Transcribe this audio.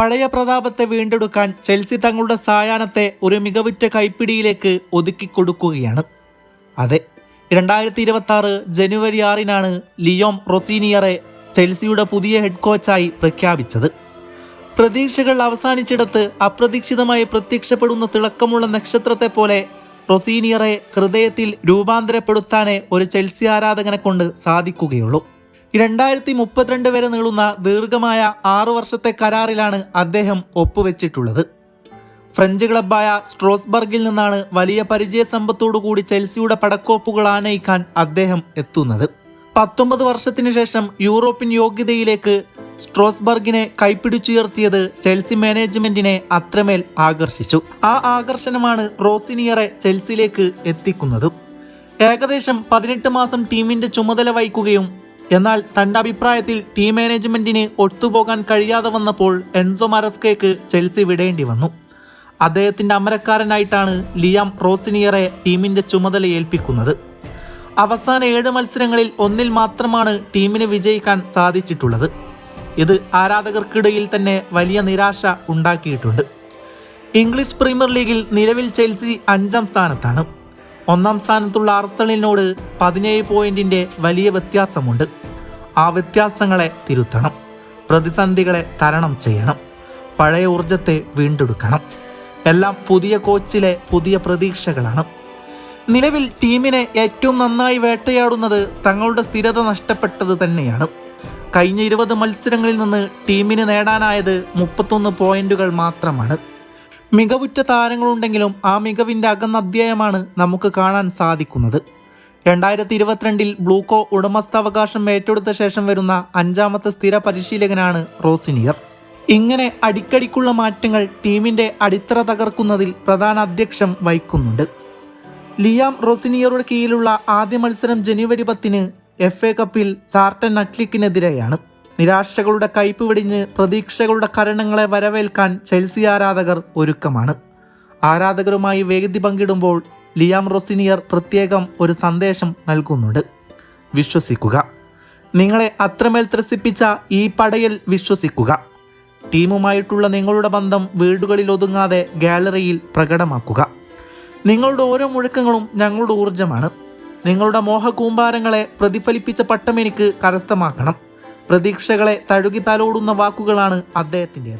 പഴയ പ്രതാപത്തെ വീണ്ടെടുക്കാൻ ചെൽസി തങ്ങളുടെ സായാഹ്നത്തെ ഒരു മികവുറ്റ കൈപ്പിടിയിലേക്ക് ഒതുക്കിക്കൊടുക്കുകയാണ്. അതെ രണ്ടായിരത്തി ഇരുപത്തി ആറ് ജനുവരി ആറിനാണ് ലിയോം റൊസീനിയറെ ചെൽസിയുടെ പുതിയ ഹെഡ് കോച്ചായി പ്രഖ്യാപിച്ചത്. പ്രതീക്ഷകൾ അവസാനിച്ചിടത്ത് അപ്രതീക്ഷിതമായി പ്രത്യക്ഷപ്പെടുന്ന തിളക്കമുള്ള നക്ഷത്രത്തെ പോലെ റൊസീനിയറെ ഹൃദയത്തിൽ രൂപാന്തരപ്പെടുത്താനേ ഒരു ചെൽസി ആരാധകനെ കൊണ്ട് സാധിക്കുകയുള്ളൂ. രണ്ടായിരത്തി മുപ്പത്തിരണ്ട് വരെ നീളുന്ന ദീർഘമായ ആറു വർഷത്തെ കരാറിലാണ് അദ്ദേഹം ഒപ്പുവെച്ചിട്ടുള്ളത്. ഫ്രഞ്ച് ക്ലബായ സ്ട്രോസ്ബർഗിൽ നിന്നാണ് വലിയ പരിചയ സമ്പത്തോടുകൂടി ചെൽസിയുടെ പടക്കോപ്പുകൾ ആനയിക്കാൻ അദ്ദേഹം എത്തുന്നത്. പത്തൊമ്പത് വർഷത്തിനു ശേഷം യൂറോപ്യൻ യോഗ്യതയിലേക്ക് സ്ട്രോസ്ബർഗിനെ കൈപ്പിടിച്ചുയർത്തിയത് ചെൽസി മാനേജ്മെന്റിനെ അത്രമേൽ ആകർഷിച്ചു. ആ ആകർഷണമാണ് റോസിനിയറെ ചെൽസിയിലേക്ക് എത്തിക്കുന്നത്. ഏകദേശം പതിനെട്ട് മാസം ടീമിന്റെ ചുമതല വഹിക്കുകയും എന്നാൽ തന്റെ അഭിപ്രായത്തിൽ ടീം മാനേജ്മെന്റിന് ഒത്തുപോകാൻ കഴിയാതെ വന്നപ്പോൾ എൻസോ മരസ്കേക്ക് ചെൽസി വിടേണ്ടി വന്നു. അദ്ദേഹത്തിന്റെ അമരക്കാരനായിട്ടാണ് ലിയാം റോസിനിയറെ ടീമിന്റെ ചുമതല ഏൽപ്പിക്കുന്നത്. അവസാന ഏഴ് മത്സരങ്ങളിൽ ഒന്നിൽ മാത്രമാണ് ടീമിന് വിജയിക്കാൻ സാധിച്ചിട്ടുള്ളത്. ഇത് ആരാധകർക്കിടയിൽ തന്നെ വലിയ നിരാശ ഉണ്ടാക്കിയിട്ടുണ്ട്. ഇംഗ്ലീഷ് പ്രീമിയർ ലീഗിൽ നിലവിൽ ചെൽസി അഞ്ചാം സ്ഥാനത്താണ്. ഒന്നാം സ്ഥാനത്തുള്ള ആർസണലിനോട് പതിനേഴ് പോയിന്റിന്റെ വലിയ വ്യത്യാസമുണ്ട്. ആ വ്യത്യാസങ്ങളെ തിരുത്തണം. പ്രതിസന്ധികളെ തരണം ചെയ്യണം. പഴയ ഊർജത്തെ വീണ്ടെടുക്കണം. എല്ലാം പുതിയ കോച്ചിലെ പുതിയ പ്രതീക്ഷകളാണ്. നിലവിൽ ടീമിനെ ഏറ്റവും നന്നായി വേട്ടയാടുന്നത് തങ്ങളുടെ സ്ഥിരത നഷ്ടപ്പെട്ടത് തന്നെയാണ്. കഴിഞ്ഞ ഇരുപത് മത്സരങ്ങളിൽ നിന്ന് ടീമിന് നേടാനായത് മുപ്പത്തൊന്ന് പോയിന്റുകൾ മാത്രമാണ്. മികവുറ്റ താരങ്ങളുണ്ടെങ്കിലും ആ മികവിന്റെ അകന്ന അധ്യായമാണ് നമുക്ക് കാണാൻ സാധിക്കുന്നത്. രണ്ടായിരത്തി ഇരുപത്തിരണ്ടിൽ ബ്ലൂക്കോ ഉടമസ്ഥാവകാശം ഏറ്റെടുത്ത ശേഷം വരുന്ന അഞ്ചാമത്തെ സ്ഥിര പരിശീലകനാണ് റോസിനിയർ. ഇങ്ങനെ അടിക്കടിക്കുള്ള മാറ്റങ്ങൾ ടീമിന്റെ അടിത്തറ തകർക്കുന്നതിൽ പ്രധാന അധ്യക്ഷം വഹിക്കുന്നുണ്ട്. ലിയാം റോസിനിയറുടെ കീഴിലുള്ള ആദ്യ മത്സരം ജനുവരി പത്തിന് എഫ് എ കപ്പിൽ ചാർട്ടൻ നട്ലിക്കിനെതിരെയാണ് നിരാശകളുടെ കയ്പ് വെടിഞ്ഞ് പ്രതീക്ഷകളുടെ കരണങ്ങളെ വരവേൽക്കാൻ ചെൽസി ആരാധകർ ഒരുക്കമാണ്. ആരാധകരുമായി വേദി പങ്കിടുമ്പോൾ ലിയാം റൊസിനിയർ പ്രത്യേകം ഒരു സന്ദേശം നൽകുന്നുണ്ട്. വിശ്വസിക്കുക. നിങ്ങളെ അത്രമേൽ ത്രസിപ്പിച്ച ഈ പടയിൽ വിശ്വസിക്കുക. ടീമുമായിട്ടുള്ള നിങ്ങളുടെ ബന്ധം വീടുകളിൽ ഒതുങ്ങാതെ ഗാലറിയിൽ പ്രകടമാക്കുക. നിങ്ങളുടെ ഓരോ മുഴക്കങ്ങളും ഞങ്ങളുടെ ഊർജമാണ് നിങ്ങളുടെ മോഹകൂമ്പാരങ്ങളെ പ്രതിഫലിപ്പിച്ച പട്ടം എനിക്ക് കരസ്ഥമാക്കണം. പ്രതീക്ഷകളെ തഴുകി തലോടുന്ന വാക്കുകളാണ് അദ്ദേഹത്തിന്റെത്.